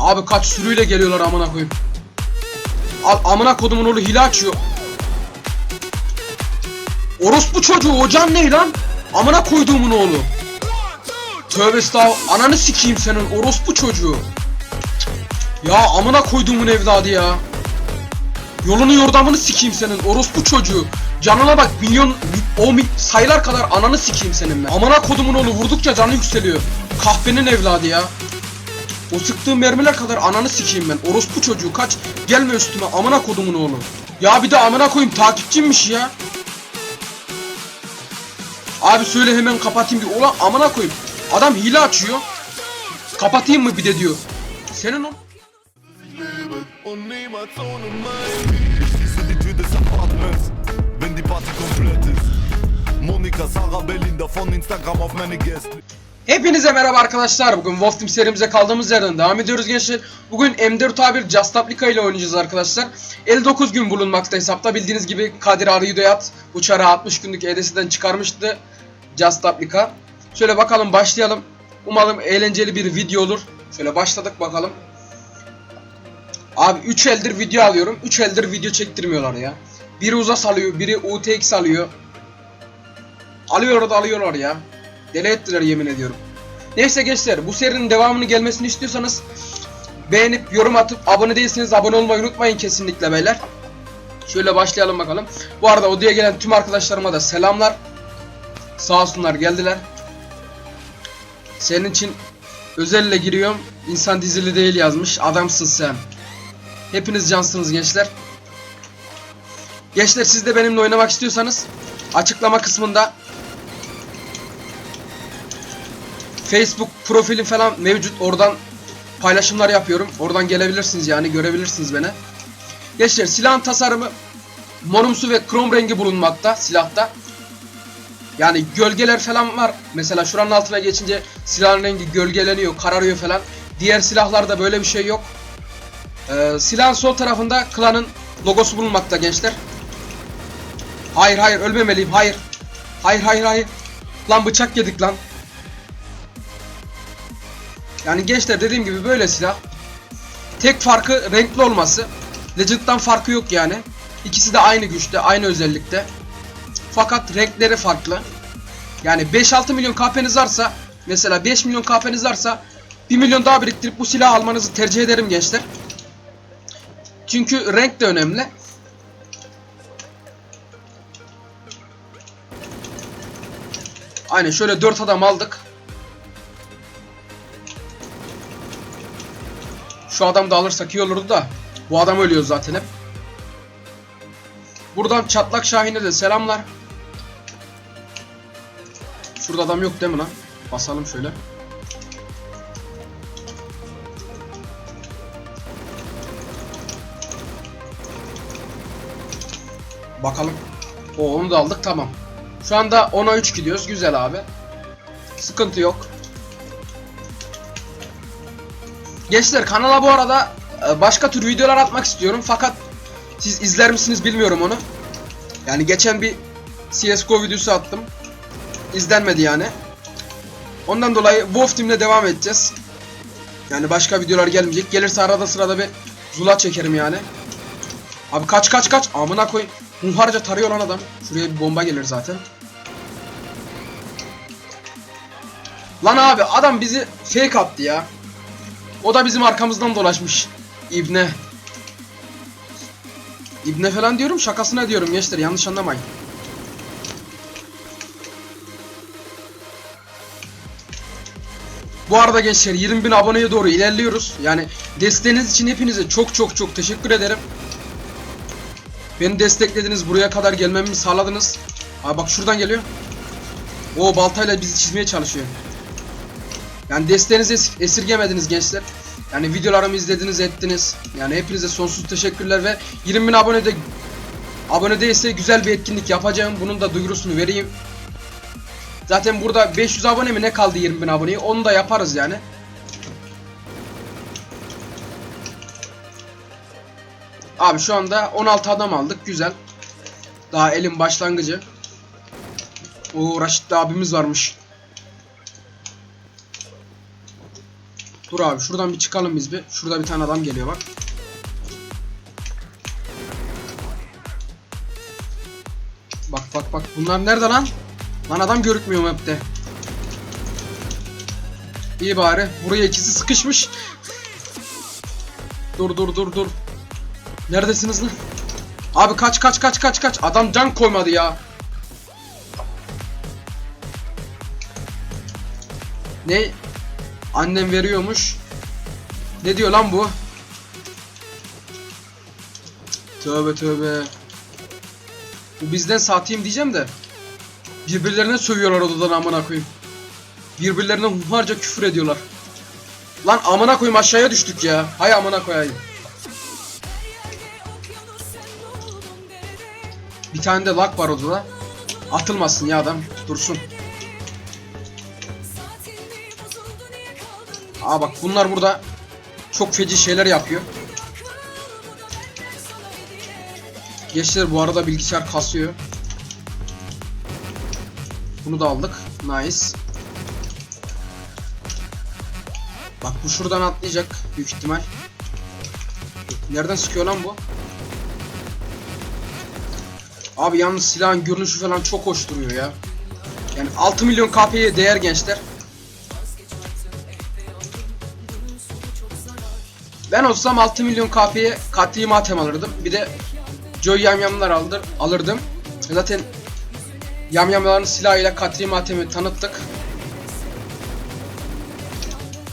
Abi kaç sürüyle geliyorlar amına koyayım. Al amına kodumun oğlu hile açıyor. Orospu çocuğu hocan ne lan? Amına koyduğumun oğlu. Tövbe estağfurullah. Ananı sikeyim senin orospu çocuğu. Ya amına koyduğumun evladı ya. Yolunu yordamını sikeyim senin orospu çocuğu. Canına bak milyon o mi- sayılar kadar ananı sikeyim senin ben. Amına kodumun oğlu vurdukça canı yükseliyor. Kahpenin evladı ya. O sıktığım mermiler kadar ananı sikeyim ben. Orospu çocuğu kaç. Gelme üstüme amına kodumun oğlu. Ya bir de amına koyayım takipçimmiş ya. Abi söyle hemen kapatayım diyor. Ulan amına koyayım. Adam hile açıyor. Kapatayım mı bir de diyor. Senin o... Monika, Sarah, Belinda von Instagram auf meine Gäste. Hepinize merhaba arkadaşlar. Bugün Wolf Team serimize kaldığımız yerden devam ediyoruz gençler. Bugün M4 A1 Just Aplika ile oynayacağız arkadaşlar. 59 gün bulunmakta hesapta. Bildiğiniz gibi Kadir Arıyo'yat bu çara 60 günlük EDS'den çıkarmıştı. Just Aplika. Şöyle bakalım başlayalım. Umarım eğlenceli bir video olur. Şöyle başladık bakalım. Abi 3 eldir video alıyorum. 3 eldir video çektirmiyorlar ya. Biri uzas alıyor, biri UTX alıyor. Alıyorlar da alıyorlar ya. Deli ettiler yemin ediyorum. Neyse gençler bu serinin devamını gelmesini istiyorsanız beğenip yorum atıp abone değilseniz abone olmayı unutmayın kesinlikle beyler. Şöyle başlayalım bakalım. Bu arada odaya gelen tüm arkadaşlarıma da selamlar. Sağ olsunlar geldiler. Senin için özelle giriyorum. İnsan dizili değil yazmış. Adamsın sen. Hepiniz cansınız gençler. Gençler siz de benimle oynamak istiyorsanız açıklama kısmında Facebook profilim falan mevcut. Oradan paylaşımlar yapıyorum. Oradan gelebilirsiniz yani görebilirsiniz beni. Gençler silahın tasarımı morumsu ve krom rengi bulunmakta silahta. Yani gölgeler falan var. Mesela şuranın altına geçince silahın rengi gölgeleniyor, kararıyor falan. Diğer silahlarda böyle bir şey yok. Ee, silahın sol tarafında klanın logosu bulunmakta gençler. Hayır hayır ölmemeliyim hayır. Hayır hayır hayır. Lan bıçak yedik lan. Yani gençler dediğim gibi böyle silah. Tek farkı renkli olması. Legend'dan farkı yok yani. İkisi de aynı güçte, aynı özellikte. Fakat renkleri farklı. Yani 5-6 milyon KP'niz varsa, mesela 5 milyon KP'niz varsa 1 milyon daha biriktirip bu silahı almanızı tercih ederim gençler. Çünkü renk de önemli. Aynen şöyle 4 adam aldık. Şu adam da alırsak iyi olurdu da. Bu adam ölüyor zaten hep. Buradan Çatlak Şahin'e de selamlar. Şurada adam yok değil mi lan? Basalım şöyle. Bakalım. O onu da aldık tamam. Şu anda 10'a 3 gidiyoruz. Güzel abi. Sıkıntı yok. Gençler kanala bu arada e, başka tür videolar atmak istiyorum fakat siz izler misiniz bilmiyorum onu. Yani geçen bir CSGO videosu attım. İzlenmedi yani. Ondan dolayı Wolf Team'le devam edeceğiz. Yani başka videolar gelmeyecek. Gelirse arada sırada bir Zula çekerim yani. Abi kaç kaç kaç. Amına koy. Hunharca tarıyor lan adam. Şuraya bir bomba gelir zaten. Lan abi adam bizi fake attı ya. O da bizim arkamızdan dolaşmış. İbne. İbne falan diyorum şakasına diyorum gençler yanlış anlamayın. Bu arada gençler 20 bin aboneye doğru ilerliyoruz. Yani desteğiniz için hepinize çok çok çok teşekkür ederim. Beni desteklediniz buraya kadar gelmemi sağladınız. Abi bak şuradan geliyor. O baltayla bizi çizmeye çalışıyor. Yani desteğinizi es- esirgemediniz gençler. Yani videolarımı izlediniz ettiniz. Yani hepinize sonsuz teşekkürler ve 20 bin abonede abone değilse güzel bir etkinlik yapacağım. Bunun da duyurusunu vereyim. Zaten burada 500 abone mi ne kaldı 20 bin aboneye onu da yaparız yani. Abi şu anda 16 adam aldık güzel. Daha elin başlangıcı. O Raşit abimiz varmış. Dur abi şuradan bir çıkalım biz bir. Şurada bir tane adam geliyor bak. Bak bak bak bunlar nerede lan? Lan adam görükmüyor map'te. İyi bari. Buraya ikisi sıkışmış. Dur dur dur dur. Neredesiniz lan? Abi kaç kaç kaç kaç kaç. Adam can koymadı ya. Ne? Annem veriyormuş. Ne diyor lan bu? Tövbe tövbe. Bu bizden satayım diyeceğim de. Birbirlerine sövüyorlar odadan amına koyayım. Birbirlerine hunharca küfür ediyorlar. Lan amına koyayım aşağıya düştük ya. Hay amına koyayım. Bir tane de lag var odada. Atılmasın ya adam. Dursun. Aa bak bunlar burada çok feci şeyler yapıyor. Gençler bu arada bilgisayar kasıyor. Bunu da aldık. Nice. Bak bu şuradan atlayacak büyük ihtimal. Nereden sıkıyor lan bu? Abi yalnız silahın görünüşü falan çok hoş duruyor ya. Yani 6 milyon KP'ye değer gençler. Ben olsam 6 milyon KP'ye katli matem alırdım. Bir de Joy yamyamlar aldır, alırdım. Zaten yamyamların silahıyla katli matemi tanıttık.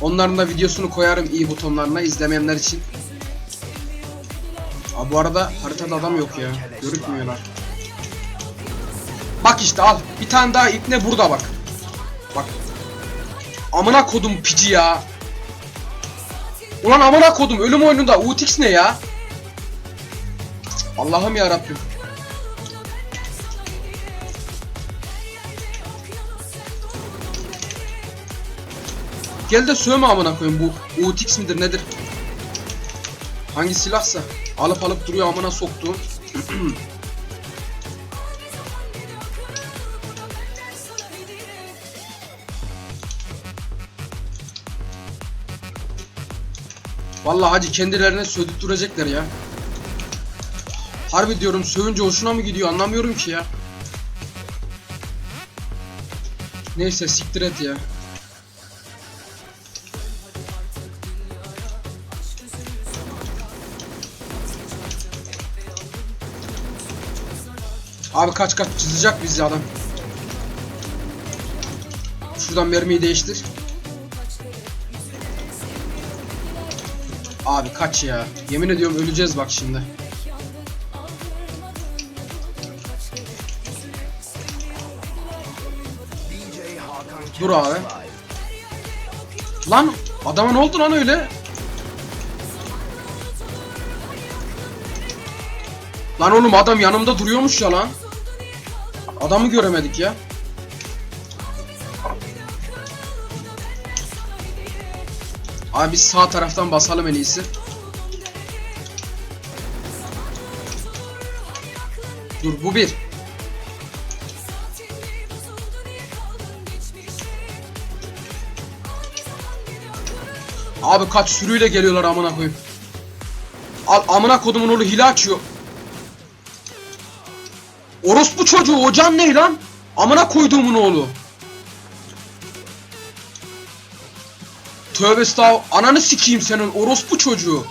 Onların da videosunu koyarım iyi butonlarına izlemeyenler için. Aa, bu arada haritada adam yok ya. Görükmüyorlar. Bak işte al. Bir tane daha ipne burada bak. Bak. Amına kodum pici ya. Ulan amına kodum ölüm oyununda UTX ne ya? Allah'ım ya Rabbim. Gel de sövme amına koyayım bu UTX midir nedir? Hangi silahsa alıp alıp duruyor amına soktuğum. Vallahi hacı kendilerine sövdürecekler ya. Harbi diyorum sövünce hoşuna mı gidiyor anlamıyorum ki ya. Neyse siktir et ya. Abi kaç kaç çizecek bizi adam. Şuradan mermiyi değiştir. Abi kaç ya. Yemin ediyorum öleceğiz bak şimdi. Dur abi. Lan adama ne oldu lan öyle? Lan oğlum adam yanımda duruyormuş ya lan. Adamı göremedik ya. Abi biz sağ taraftan basalım en iyisi. Dur bu bir. Abi kaç sürüyle geliyorlar amına koyayım. Al amına kodumun oğlu hile açıyor. Orospu çocuğu o can ne lan? Amına koyduğumun oğlu. Tövbe estağfurullah. Ananı sikeyim senin orospu çocuğu.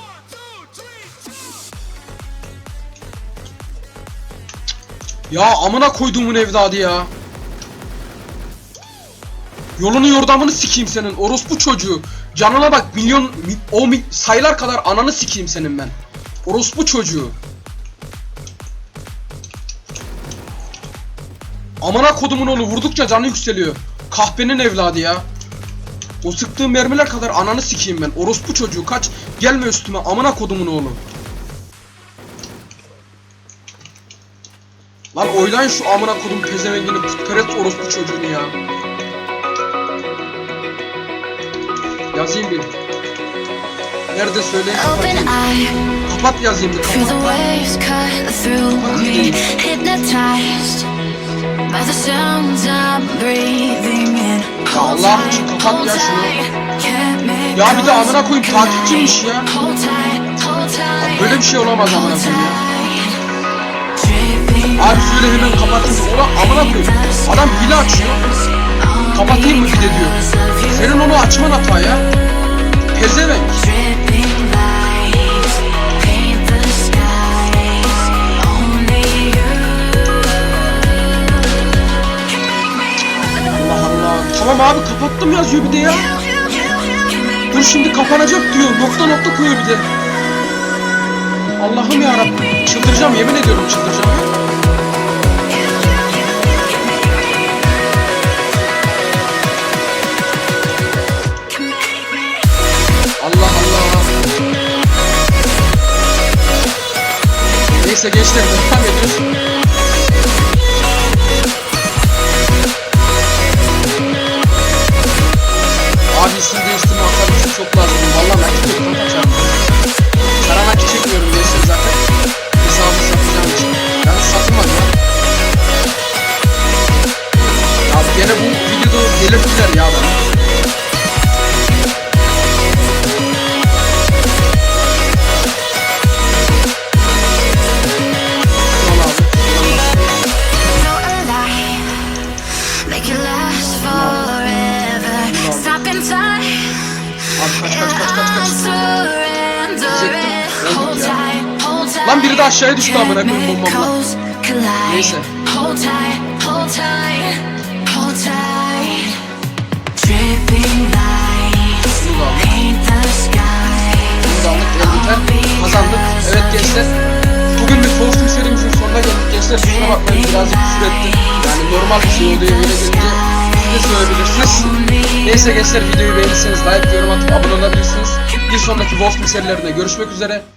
Ya amına koyduğumun evladı ya. Yolunu yordamını sikeyim senin orospu çocuğu. Canına bak milyon mi- o mi- sayılar kadar ananı sikeyim senin ben. Orospu çocuğu. Amına kodumun oğlu vurdukça canı yükseliyor. Kahpenin evladı ya. O sıktığım mermiler kadar ananı sikeyim ben. Orospu çocuğu kaç. Gelme üstüme amına kodumun oğlu. Lan oylayın şu amına kodum pezevengini putperest orospu çocuğunu ya. Yazayım bir. Nerede söyle Open kapatayım. Kapat yazayım bir the kapat. waves Allah, kapat ya şunu. Ya bir de amına koyayım takipçiymiş ya. Böyle bir şey olamaz amına koyayım ya. Abi söyle hemen kapatayım. Ulan amına koyayım. Adam hile açıyor. Kapatayım mı bir de diyor. Senin onu açman hata ya. Pezevenk. Tamam abi kapattım yazıyor bir de ya. Dur şimdi kapanacak diyor. Nokta nokta koyuyor bir de. Allah'ım ya Rabbim. Çıldıracağım yemin ediyorum çıldıracağım. Allah Allah. Neyse gençler devam ediyoruz. Thank you. Aşağıya düştü amına koyayım bombamla. Neyse. Kazandık. Evet gençler. Bugün bir kostüm serimizin sonuna geldik gençler. Kusura bakmayın birazcık küfür ettim. Yani normal bir şey oluyor öyle gelince siz de söyleyebilirsiniz. Neyse gençler videoyu beğenirseniz like, yorum atıp abone olabilirsiniz. Bir sonraki Wolf serilerinde görüşmek üzere.